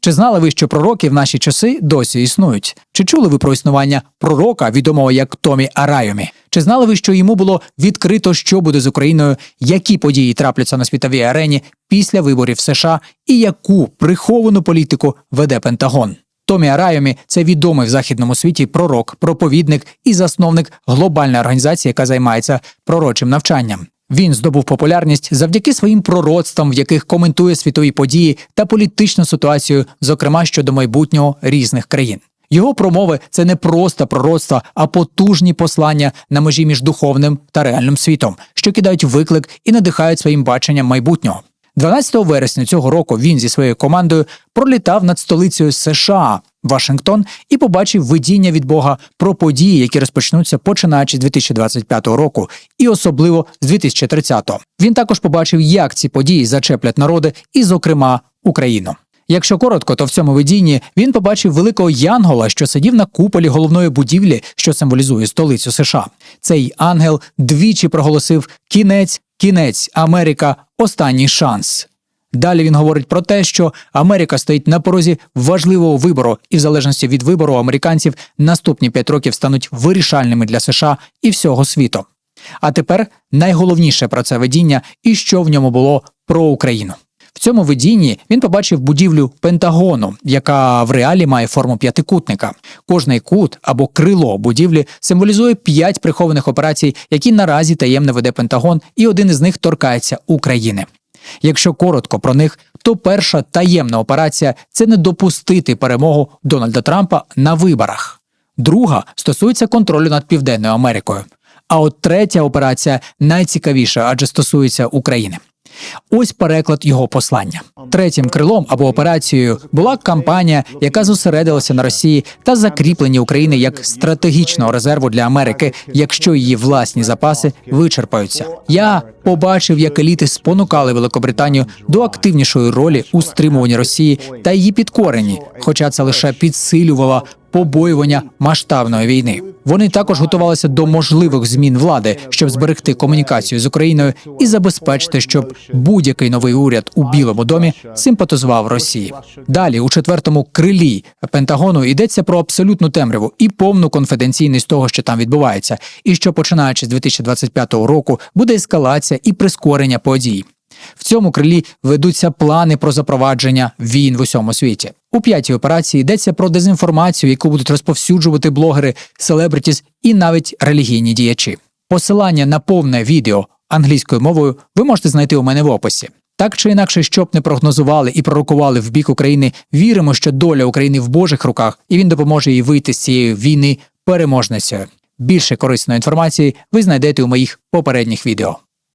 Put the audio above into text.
Чи знали ви, що пророки в наші часи досі існують? Чи чули ви про існування пророка, відомого як Томі Арайомі? Чи знали ви, що йому було відкрито, що буде з Україною, які події трапляться на світовій арені після виборів США і яку приховану політику веде Пентагон? Томі Арайомі це відомий в західному світі пророк, проповідник і засновник глобальної організації, яка займається пророчим навчанням. Він здобув популярність завдяки своїм пророцтвам, в яких коментує світові події та політичну ситуацію, зокрема щодо майбутнього різних країн. Його промови це не просто пророцтва, а потужні послання на межі між духовним та реальним світом, що кидають виклик і надихають своїм баченням майбутнього. 12 вересня цього року він зі своєю командою пролітав над столицею США Вашингтон і побачив видіння від Бога про події, які розпочнуться починаючи з 2025 року, і особливо з 2030-го. Він також побачив, як ці події зачеплять народи, і, зокрема, Україну. Якщо коротко, то в цьому видінні він побачив великого янгола, що сидів на куполі головної будівлі, що символізує столицю США. Цей ангел двічі проголосив кінець, кінець, Америка, останній шанс. Далі він говорить про те, що Америка стоїть на порозі важливого вибору, і в залежності від вибору американців наступні п'ять років стануть вирішальними для США і всього світу. А тепер найголовніше про це видіння і що в ньому було про Україну. В цьому видінні він побачив будівлю Пентагону, яка в реалі має форму п'ятикутника. Кожний кут або крило будівлі символізує п'ять прихованих операцій, які наразі таємно веде Пентагон, і один із них торкається України. Якщо коротко про них, то перша таємна операція це не допустити перемогу Дональда Трампа на виборах. Друга стосується контролю над Південною Америкою. А от третя операція найцікавіша, адже стосується України. Ось переклад його послання. Третім крилом або операцією була кампанія, яка зосередилася на Росії та закріплення України як стратегічного резерву для Америки, якщо її власні запаси вичерпаються. Я побачив, як еліти спонукали Великобританію до активнішої ролі у стримуванні Росії та її підкоренні, хоча це лише підсилювало побоювання масштабної війни. Вони також готувалися до можливих змін влади, щоб зберегти комунікацію з Україною і забезпечити, щоб будь-який новий уряд у Білому домі симпатизував Росії. Далі у четвертому крилі Пентагону йдеться про абсолютну темряву і повну конфіденційність того, що там відбувається, і що починаючи з 2025 року буде ескалація і прискорення подій. В цьому крилі ведуться плани про запровадження війн в усьому світі. У п'ятій операції йдеться про дезінформацію, яку будуть розповсюджувати блогери, селебритіс і навіть релігійні діячі. Посилання на повне відео англійською мовою ви можете знайти у мене в описі. Так чи інакше, щоб не прогнозували і пророкували в бік України, віримо, що доля України в Божих руках, і він допоможе їй вийти з цієї війни переможницею. Більше корисної інформації ви знайдете у моїх попередніх відео.